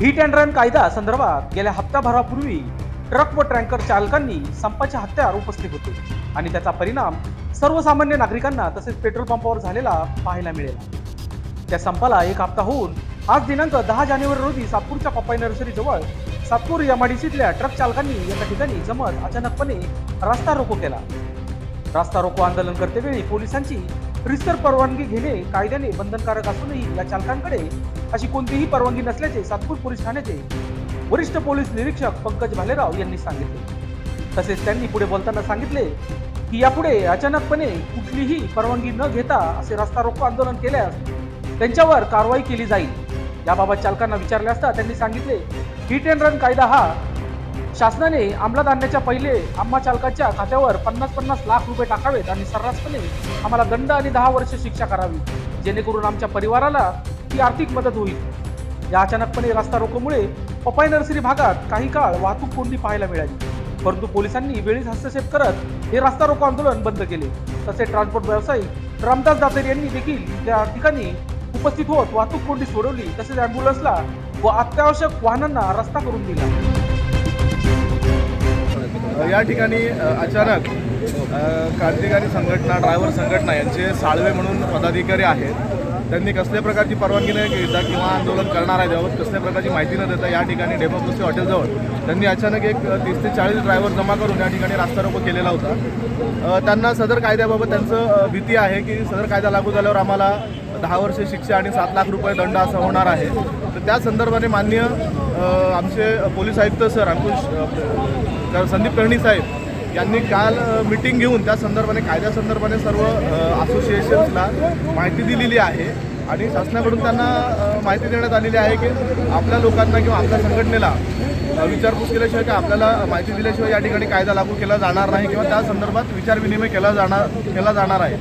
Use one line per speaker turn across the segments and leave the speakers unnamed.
Hit and run कायदा संदर्भात गेल्या हप्ताभरापूर्वी ट्रक व टँकर चालकांनी संपाचे हत्यार उपस्थित होते आणि त्याचा परिणाम सर्वसामान्य नागरिकांना तसेच पेट्रोल पंपावर झालेला पाहायला मिळेल. त्या संपाला एक हप्ता होऊन आज दिनांक दहा जानेवारी रोजी सातपूरच्या पप्पाई नर्सरी जवळ सातपूर एमआयडीसीतल्या ट्रक चालकांनी एका ठिकाणी जमत अचानकपणे रास्ता रोको केला. रास्ता रोको आंदोलन करतेवेळी पोलिसांची रिस्तर परवानगी घेणे कायद्याने बंधनकारक असूनही या चालकांकडे अशी कोणतीही परवानगी नसल्याचे सातपूर पोलीस ठाण्याचे वरिष्ठ पोलीस निरीक्षक पंकज भालेराव यांनी सांगितले. तसेच त्यांनी पुढे बोलताना सांगितले की यापुढे अचानकपणे कुठलीही परवानगी न घेता असे रस्ता रोको आंदोलन केल्यास त्यांच्यावर कारवाई केली जाईल. याबाबत चालकांना विचारले असता त्यांनी सांगितले हिट अँड रन कायदा हा शासनाने अंमलात आणण्याच्या पहिले आम्हा चालकाच्या खात्यावर पन्नास पन्नास लाख रुपये टाकावेत आणि सर्रासपणे आम्हाला दंड आणि दहा वर्ष शिक्षा करावी जेणेकरून आमच्या परिवाराला ती आर्थिक मदत होईल. या अचानकपणे रस्ता रोकोमुळे पपाई नर्सरी भागात काही काळ वाहतूक कोंडी पाहायला मिळाली. परंतु पोलिसांनी वेळीच हस्तक्षेप करत हे रस्ता रोको आंदोलन बंद केले. तसे ट्रान्सपोर्ट व्यावसायिक रामदास दातेर यांनी देखील त्या ठिकाणी उपस्थित होत वाहतूक कोंडी सोडवली तसेच अँब्युलन्सला व अत्यावश्यक वाहनांना रस्ता करून दिला.
या ठिकाणी अचानक क्रांतिकारी संघटना ड्रायव्हर संघटना यांचे साळवे म्हणून पदाधिकारी आहेत. त्यांनी कसल्या प्रकारची परवानगी न घेता किंवा आंदोलन करणार आहे त्यावर कसल्या प्रकारची माहिती न देता या ठिकाणी डेमोक्रेसी हॉटेलजवळ त्यांनी अचानक एक तीस ते चाळीस ड्रायव्हर जमा करून या ठिकाणी रास्ता रोको केलेला होता. त्यांना सदर कायद्याबाबत त्यांचं भीती आहे की सदर कायदा लागू झाल्यावर आम्हाला दहा वर्ष शिक्षा आणि सात लाख रुपये दंड असा होणार आहे. तर त्या संदर्भाने मान्य आमचे पोलीस आयुक्त सर अंकुश संदीप कर्णी साहेब यांनी काल मिटिंग घेऊन त्या संदर्भाने कायद्यासंदर्भाने सर्व असोसिएशन्सला माहिती दिलेली आहे. आणि शासनाकडून त्यांना माहिती देण्यात आलेली आहे की आपल्या लोकांना किंवा आपल्या संघटनेला विचारपूस केल्याशिवाय किंवा आपल्याला माहिती दिल्याशिवाय या ठिकाणी कायदा लागू केला जाणार नाही किंवा त्या संदर्भात विचारविनिमय केला जाणार केला जाणार आहे.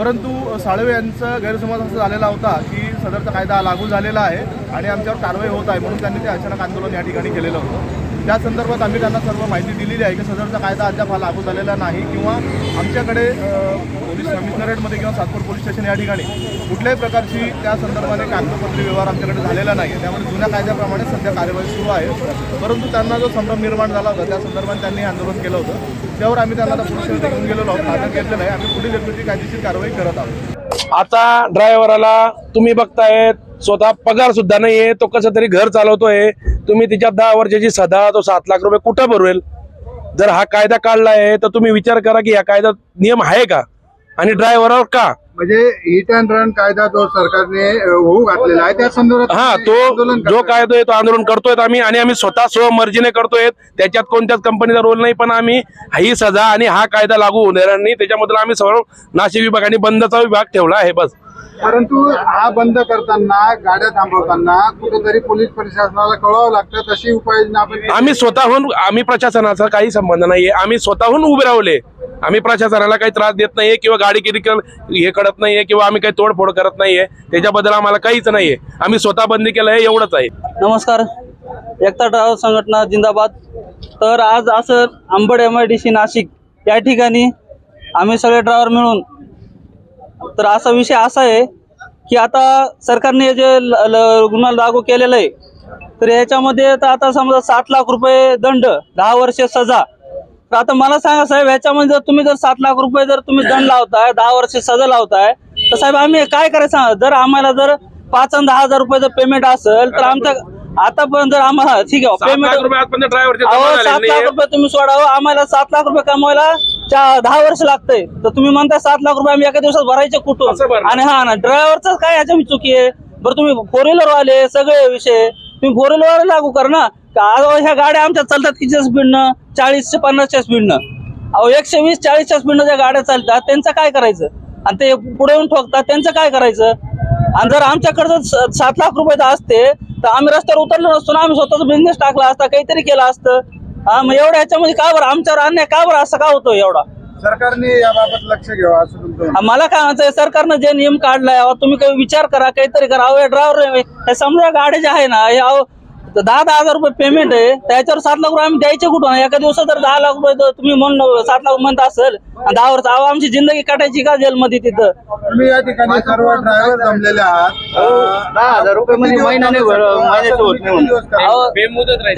परंतु साळवे यांचा गैरसमज असा झालेला होता की सदरचा कायदा लागू झालेला आहे आणि आमच्यावर कारवाई होत आहे म्हणून त्यांनी ते अचानक आंदोलन या ठिकाणी केलेलं होतं. त्या संदर्भात आम्ही त्यांना सर्व माहिती दिलेली आहे की सदरचा कायदा अद्याप हा लागू झालेला नाही किंवा आमच्याकडे पोलीस कमिशनरेटमध्ये किंवा सातपूर पोलीस स्टेशन या ठिकाणी कुठल्याही प्रकारची त्या संदर्भाने कागदपत्री व्यवहार आमच्याकडे झालेला नाही. त्यामुळे जुन्या कायद्याप्रमाणे सध्या कार्यवाही सुरू आहे. परंतु त्यांना जो संभ्रम निर्माण झाला होता त्या संदर्भात त्यांनी आंदोलन केलं होतं. त्यावर आम्ही त्यांना आता पोलीस स्टेशन घेऊन गेलेलो आहोत ताब्यात घेतलेलं आहे. आम्ही पुढील योग्य कायदेशीर कारवाई करत आहोत.
आता ड्रायव्हराला तुम्ही बघतायत स्वतः पगार सुद्धा नाहीये तो कसं तरी घर चालवतोय तुम्ही तिच्या दहा वर्षाची सदा तो सात लाख रुपये कुठं भरवेल जर हा कायदा काढला आहे तर तुम्ही विचार करा की या कायदा नियम आहे का? आणि ड्रायव्हरवर का?
म्हणजे हिट अँड रन कायदा जो सरकारने होऊ घातलेला आहे त्या संदर्भात
हा तो जो. कायदा आहे तो आंदोलन करतोय आम्ही आणि आम्ही स्वतः स्वमर्जीने करतोय त्याच्यात कोणत्याच कंपनीचा रोल नाही पण आम्ही ही सजा आणि हा कायदा लागू होणार नाही. त्याच्याबद्दल आम्ही सर्व नाशिक विभागाने बंदचा विभाग ठेवला आहे बस.
परंतु हा बंद करताना गाड्या थांबवताना कुठेतरी पोलीस प्रशासनाला कळवावं लागतं तशी उपाययोजना आपण
आम्ही स्वतःहून आम्ही प्रशासनाचा काही संबंध नाहीये. आम्ही स्वतःहून उभे रावले आम्ही प्रशासनाला काही त्रास देत नाहीये किंवा गाडी किती हे करत नाहीये किंवा आम्ही काही तोडफोड करत नाहीये. त्याच्याबद्दल आम्हाला काहीच नाहीये. आम्ही स्वतः बंदी केलं आहे एवढंच आहे.
नमस्कार. एकता ड्रायव्हर संघटना जिंदाबाद. तर आज असं Ambad M I D C Nashik या ठिकाणी आम्ही सगळे ड्रायव्हर मिळून तर असा विषय असा आहे की आता सरकारने हे जे ल- गुन्हा लागू केलेलं आहे तर याच्यामध्ये तर आता समजा सात लाख रुपये दंड दहा वर्षे सजा. तर आता मला सांगा साहेब ह्याच्यामध्ये जर तुम्ही जर सात लाख रुपये जर तुम्ही दंड लावताय दहा वर्ष सजा लावताय तर साहेब आम्ही काय करायचं जर आम्हाला जर पाच आणि दहा हजार रुपये जर पेमेंट असेल तर आमच्या आता पण जर आम्हाला ठीक आहे
सात लाख
पेमेंट अहो सात लाख. रुपये तुम्ही सोडावं आम्हाला सात लाख रुपये कमवायला दहा वर्ष लागतंय. तर तुम्ही म्हणताय सात लाख रुपये आम्ही एका दिवसात भरायचे कुठून? आणि हा ना ड्रायव्हरच काय याच्या चुकी आहे? बरं तुम्ही फोर व्हीलर वाले सगळे विषय. तुम्ही फोर व्हीलर लागू कर ना. ह्या गाड्या आमच्या चालतात कितीच्या स्पीडनं चाळीसशे पन्नासच्या स्पीडनं अहो एकशे वीस चाळीसच्या स्पीडनं ज्या गाड्या चालतात त्यांचं काय करायचं? आणि ते पुढे येऊन ठोकतात त्यांचं काय करायचं? आणि जर आमच्याकडे जर स- सात लाख रुपये असते तर आम्ही रस्त्यावर उतरलो नसतो ना आम्ही स्वतःचा बिझनेस टाकला असता काहीतरी केला असतं. हा मग एवढ्या ह्याच्यामध्ये का बरं? आमच्यावर अन्याय का बरं? असं का होतो एवढा?
सरकारने याबाबत लक्ष घ्यावं असं तुमचं
मला काय म्हणायचं सरकारनं जे नियम काढलाय तुम्ही काही विचार करा काहीतरी करा. अहो ड्रायव्हर हे समजा गाड्या ज्या आहे ना हे तर दहा दहा हजार रुपये पेमेंट आहे. त्याच्यावर सात लाख रुपये आम्ही द्यायचे कुठून? एका दिवसात जर दहा लाख रुपये तर तुम्ही म्हणून सात लाख म्हणत असेल. आणि दहा वर्ष अहो, आमची जिंदगी काटायची का जेलमध्ये तिथं?
तुम्ही या ठिकाणी सर्व ड्रायव्हर जमलेले आहात. दहा हजार रुपये म्हणजे
अहो,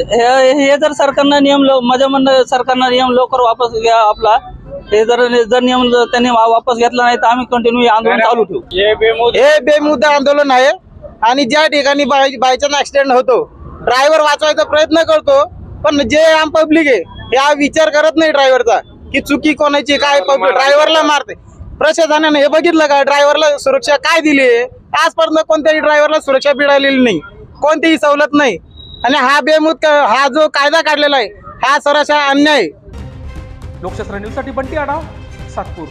हे हे जर सरकारनं नियम लव- माझ्या म्हणणं सरकारनं नियम लवकर वापस घ्या आपला. हे जर जर नियम जर त्यांनी वा- वापस घेतला नाही तर आम्ही कंटिन्यू आंदोलन चालू ठेवू.
हे बेमुद्दा आंदोलन आहे. आणि ज्या ठिकाणी बाय बायचान्स ऍक्सिडेंट होतो ड्रायव्हर वाचवायचा प्रयत्न करतो पण जे आम पब्लिक आहे हे विचार करत नाही ड्रायव्हरचा की चुकी कोणाची काय पब्लिक ड्रायव्हरला मारते. प्रशासनाने हे बघितलं का ड्रायव्हरला सुरक्षा काय दिली आहे? आजपर्यंत कोणत्याही ड्रायव्हरला सुरक्षा मिळालेली नाही. कोणतीही सवलत नाही. आणि हा बेमुद हा जो कायदा काढलेला आहे हा सरासर अन्याय.
लोकशास्त्र न्यूजसाठी बंटी आढाव सातपूर.